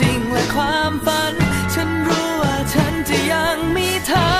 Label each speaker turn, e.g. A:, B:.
A: จริงและความฝัน ฉันรู้ว่าฉันจะยังมีเธอ